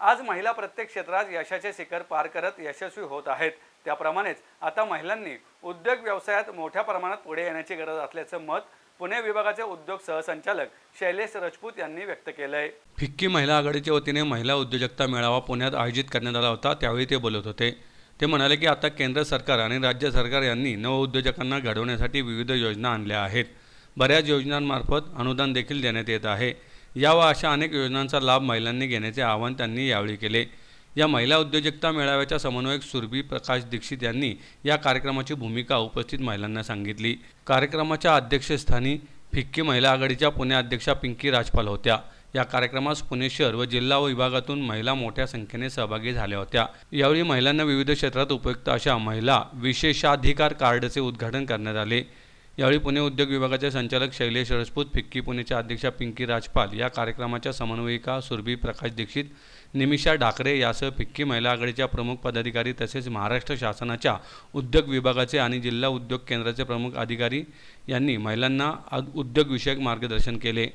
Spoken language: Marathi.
आज महिला प्रत्येक क्षेत्रात यशाचे शिखर पार करत यशस्वी होत आहेत. त्याप्रमाणेच आता महिलांनी उद्योग व्यवसायात मोठ्या प्रमाणात पुढे येण्याची गरज असल्याचं मत पुणे विभागाचे उद्योग सहसंचालक शैलेश राजपूत यांनी व्यक्त केलं आहे फिक्की महिला आघाडीच्या वतीने महिला उद्योजकता मेळावा पुण्यात आयोजित करण्यात आला होता. त्यावेळी ते बोलत होते. ते म्हणाले की आता केंद्र सरकार आणि राज्य सरकार यांनी नवउद्योजकांना घडवण्यासाठी विविध योजना आणल्या आहेत. बऱ्याच योजनांमार्फत अनुदान देखील देण्यात येत आहे. या व अशा अनेक योजनांचा लाभ महिलांनी घेण्याचे आवाहन त्यांनी यावेळी केले. या महिला उद्योजकता मेळाव्याच्या समन्वयक सुरभी प्रकाश दीक्षित यांनी या कार्यक्रमाची भूमिका उपस्थित महिलांना सांगितली. कार्यक्रमाच्या अध्यक्षस्थानी फिक्की महिला आघाडीच्या पुणे अध्यक्षा पिंकी राजपाल होत्या. या कार्यक्रमास पुणे शहर व जिल्हा व विभागातून महिला मोठ्या संख्येने सहभागी झाल्या होत्या. यावेळी महिलांना विविध क्षेत्रात उपयुक्त अशा महिला विशेषाधिकार कार्डचे उद्घाटन करण्यात आले. यावेळी पुणे उद्योग विभागाचे संचालक शैलेश रजपूत फिक्की पुणेच्या अध्यक्षा पिंकी राजपाल या कार्यक्रमाच्या समन्वयिका सुरभी प्रकाश दीक्षित निमिषा ढाकरे यासह फिक्की महिला आघाडीच्या प्रमुख पदाधिकारी तसेच महाराष्ट्र शासनाच्या उद्योग विभागाचे आणि जिल्हा उद्योग केंद्राचे प्रमुख अधिकारी यांनी महिलांना उद्योगविषयक मार्गदर्शन केले.